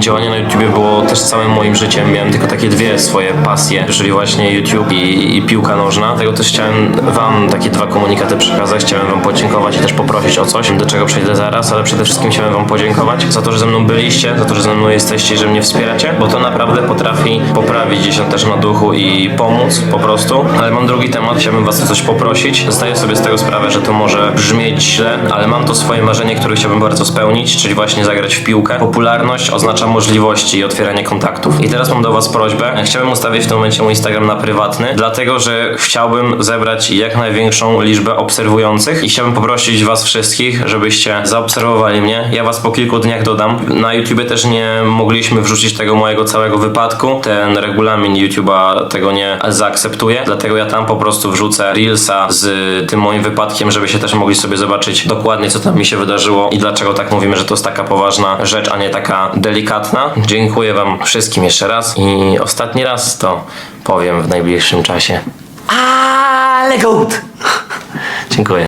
działanie na YouTubie było też całym moim życiem. Miałem tylko takie dwie swoje pasje, czyli właśnie YouTube i, i piłka nożna. Dlatego też chciałem wam takie dwa komunikaty przekazać. Chciałem wam podziękować i też poprosić o coś, do czego przejdę zaraz, ale przede wszystkim chciałem wam podziękować za to, że ze mną byliście, za to, że ze mną jesteście i że mnie wspieracie, bo to naprawdę potrafi poprawić gdzieś tam też na duchu i pomóc po prostu. Ale mam drugi temat, chciałbym was o coś poprosić. Zdaję sobie z tego sprawę, że to może brzmieć źle, ale mam to swoje marzenie, które chciałbym bardzo spełnić, czyli właśnie zagrać w piłkę. Popularność oznacza możliwości i otwieranie kontaktów. I teraz mam do was prośbę. Chciałbym ustawić w tym momencie mój Instagram na prywatny, dlatego że chciałbym zebrać jak największą liczbę obserwujących i chciałbym poprosić was wszystkich, żebyście zaobserwowali mnie. Ja was po kilku dniach dodam. Na YouTubie też nie mogliśmy wrzucić tego mojego całego wypadku. Ten regulamin YouTube'a tego nie zaakceptuje, dlatego ja tam po prostu wrzucę Reelsa z tym moim wypadkiem, żeby się też mogli sobie zobaczyć dokładnie, co tam mi się wydarzyło i dlaczego tak mówimy, że to jest taka poważna rzecz, a nie taka delikatna. Dziękuję Wam wszystkim jeszcze raz i ostatni raz to powiem w najbliższym czasie. Ale gołd! Dziękuję.